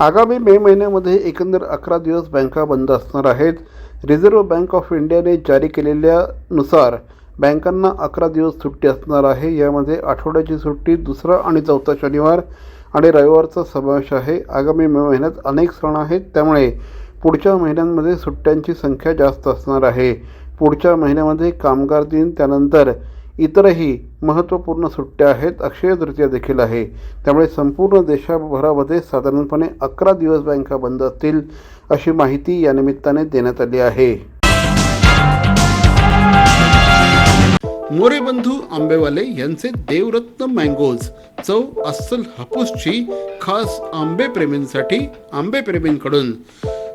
आगामी मे महिन्यामध्ये एकंदर अकरा दिवस बँका बंद असणार आहेत. रिझर्व्ह बँक ऑफ इंडियाने जारी केलेल्यानुसार बँकांना अकरा दिवस सुट्टी असणार आहे. यामध्ये आठवड्याची सुट्टी दुसरा आणि चौथा शनिवार आणि रविवारचा समावेश आहे. आगामी मे महिन्यात अनेक सण आहेत. त्यामुळे पुढच्या महिन्यांमध्ये सुट्ट्यांची संख्या जास्त असणार आहे. पुढच्या महिन्यामध्ये कामगार दिन त्यानंतर इतरही महत्त्वपूर्ण सुट्ट्या आहेत. अक्षय तृतीया देखील आहे. त्यामुळे संपूर्ण देशभरामध्ये साधारणपणे अकरा दिवस बँका बंद असतील अशी माहिती या निमित्ताने देण्यात आली आहे. मोरे बंधू आंबेवाले यांचे देवरत्न मँगोज चव अस्सल हापूसची खास आंबे प्रेमींसाठी आंबे प्रेमींकडून